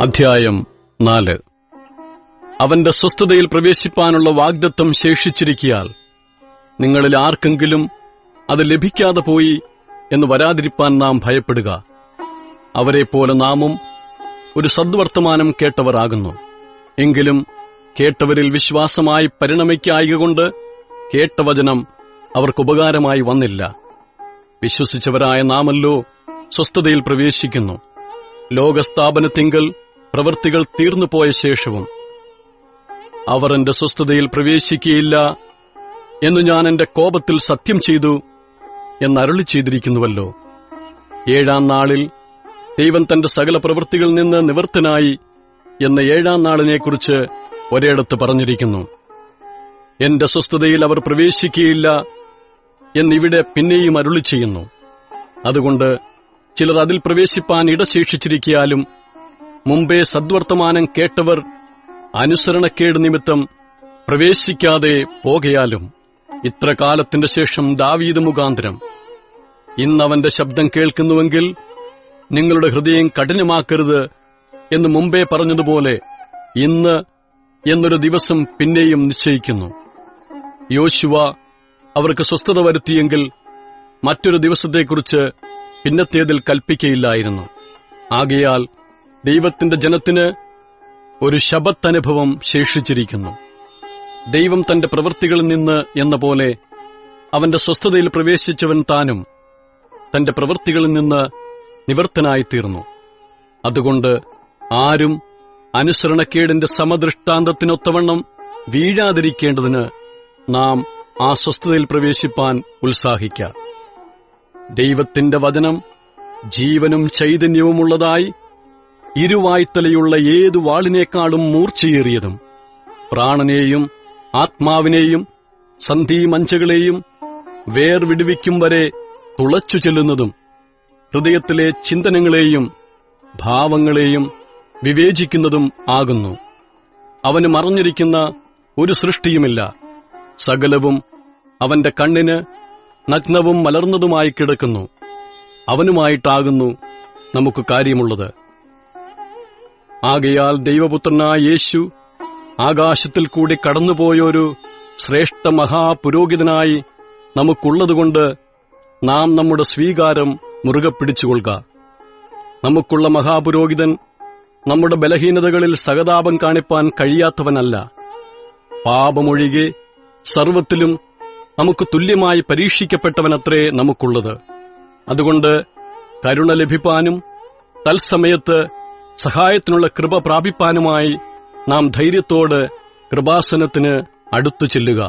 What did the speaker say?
അധ്യായം നാല്. അവന്റെ സ്വസ്ഥതയിൽ പ്രവേശിപ്പാനുള്ള വാഗ്ദത്വം ശേഷിച്ചിരിക്കിയാൽ നിങ്ങളിൽ ആർക്കെങ്കിലും അത് ലഭിക്കാതെ പോയി എന്ന് വരാതിരിപ്പാൻ നാം ഭയപ്പെടുക. അവരെപ്പോലെ നാമും ഒരു സദ്വർത്തമാനം കേട്ടവരാകുന്നു എങ്കിലും കേട്ടവരിൽ വിശ്വാസമായി പരിണമിക്കായകൊണ്ട് കേട്ടവചനം അവർക്ക് ഉപകാരമായി വന്നില്ല. വിശ്വസിച്ചവരായ നാമല്ലോ സ്വസ്ഥതയിൽ പ്രവേശിക്കുന്നു. ലോകസ്ഥാപനത്തിങ്കൽ പ്രവൃത്തികൾ തീർന്നുപോയ ശേഷവും അവർ എന്റെ സ്വസ്ഥതയിൽ പ്രവേശിക്കുകയില്ല എന്ന് ഞാൻ എന്റെ കോപത്തിൽ സത്യം ചെയ്തു എന്നരുളി ചെയ്തിരിക്കുന്നുവല്ലോ. ഏഴാം നാളിൽ ദൈവം തന്റെ സകല പ്രവൃത്തികളിൽ നിന്ന് നിവൃത്തനായി എന്ന ഏഴാം നാളിനെക്കുറിച്ച് ഒരിടത്ത് പറഞ്ഞിരിക്കുന്നു. എന്റെ സ്വസ്ഥതയിൽ അവർ പ്രവേശിക്കുകയില്ല എന്നിവിടെ പിന്നെയും അരുളി ചെയ്യുന്നു. അതുകൊണ്ട് ചിലർ അതിൽ പ്രവേശിപ്പാൻ ഇടശേഷിച്ചിരിക്കാലും മുമ്പേ സദ്വർത്തമാനം കേട്ടവർ അനുസരണക്കേട് നിമിത്തം പ്രവേശിക്കാതെ പോകയാലും ഇത്ര കാലത്തിന്റെ ശേഷം ദാവീദ് മുഖാന്തരം. ഇന്നവന്റെ ശബ്ദം കേൾക്കുന്നുവെങ്കിൽ നിങ്ങളുടെ ഹൃദയം കഠിനമാക്കരുത് എന്ന് മുമ്പേ പറഞ്ഞതുപോലെ ഇന്ന് എന്നൊരു ദിവസം പിന്നെയും നിശ്ചയിക്കുന്നു. യോശുവ അവർക്ക് സ്വസ്ഥത വരുത്തിയെങ്കിൽ മറ്റൊരു ദിവസത്തെക്കുറിച്ച് പിന്നത്തേതിൽ കൽപ്പിക്കയില്ലായിരുന്നു. ആകയാൽ ദൈവത്തിന്റെ ജനത്തിന് ഒരു ശബത്തനുഭവം ശേഷിച്ചിരിക്കുന്നു. ദൈവം തന്റെ പ്രവൃത്തികളിൽ നിന്ന് എന്ന പോലെ അവന്റെ സ്വസ്ഥതയിൽ പ്രവേശിച്ചവൻ താനും തന്റെ പ്രവൃത്തികളിൽ നിന്ന് നിവർത്തനായിത്തീർന്നു. അതുകൊണ്ട് ആരും അനുസരണക്കേടിന്റെ സമദൃഷ്ടാന്തത്തിനൊത്തവണ്ണം വീഴാതിരിക്കേണ്ടതിന് നാം ആ സ്വസ്ഥതയിൽ പ്രവേശിപ്പാൻ ഉത്സാഹിക്കാം. ദൈവത്തിന്റെ വചനം ജീവനും ചൈതന്യവുമുള്ളതായി ഇരുവായ്ത്തലയുള്ള ഏതു വാളിനേക്കാളും മൂർച്ചയേറിയതും പ്രാണനെയും ആത്മാവിനെയും സന്ധിമഞ്ചകളെയും വേർവിടുവിക്കും വരെ തുളച്ചു ചെല്ലുന്നതും ഹൃദയത്തിലെ ചിന്തനങ്ങളെയും ഭാവങ്ങളെയും വിവേചിക്കുന്നതും ആകുന്നു. അവന് മറഞ്ഞിരിക്കുന്ന ഒരു സൃഷ്ടിയുമില്ല. സകലവും അവന്റെ കണ്ണിന് നഗ്നവും മലർന്നതുമായി കിടക്കുന്നു. അവനുമായിട്ടാകുന്നു നമുക്ക് കാര്യമുള്ളത്. ആകയാൽ ദൈവപുത്രനായ യേശു ആകാശത്തിൽ കൂടി കടന്നുപോയൊരു ശ്രേഷ്ഠ മഹാപുരോഹിതനായി നമുക്കുള്ളതുകൊണ്ട് നാം നമ്മുടെ സ്വീകാരം മുറുകെ പിടിച്ചുകൊള്ളുക. നമുക്കുള്ള മഹാപുരോഹിതൻ നമ്മുടെ ബലഹീനതകളിൽ സഹതാപം കാണിപ്പാൻ കഴിയാത്തവനല്ല. പാപമൊഴികെ സർവത്തിലും നമുക്ക് തുല്യമായി പരീക്ഷിക്കപ്പെട്ടവനത്രേ നമുക്കുള്ളത്. അതുകൊണ്ട് കരുണ ലഭിപ്പാനും തത്സമയത്ത് സഹായത്തിനുള്ള കൃപ പ്രാപിപ്പാനുമായി നാം ധൈര്യത്തോട് കൃപാസനത്തിന് അടുത്തു ചെല്ലുക.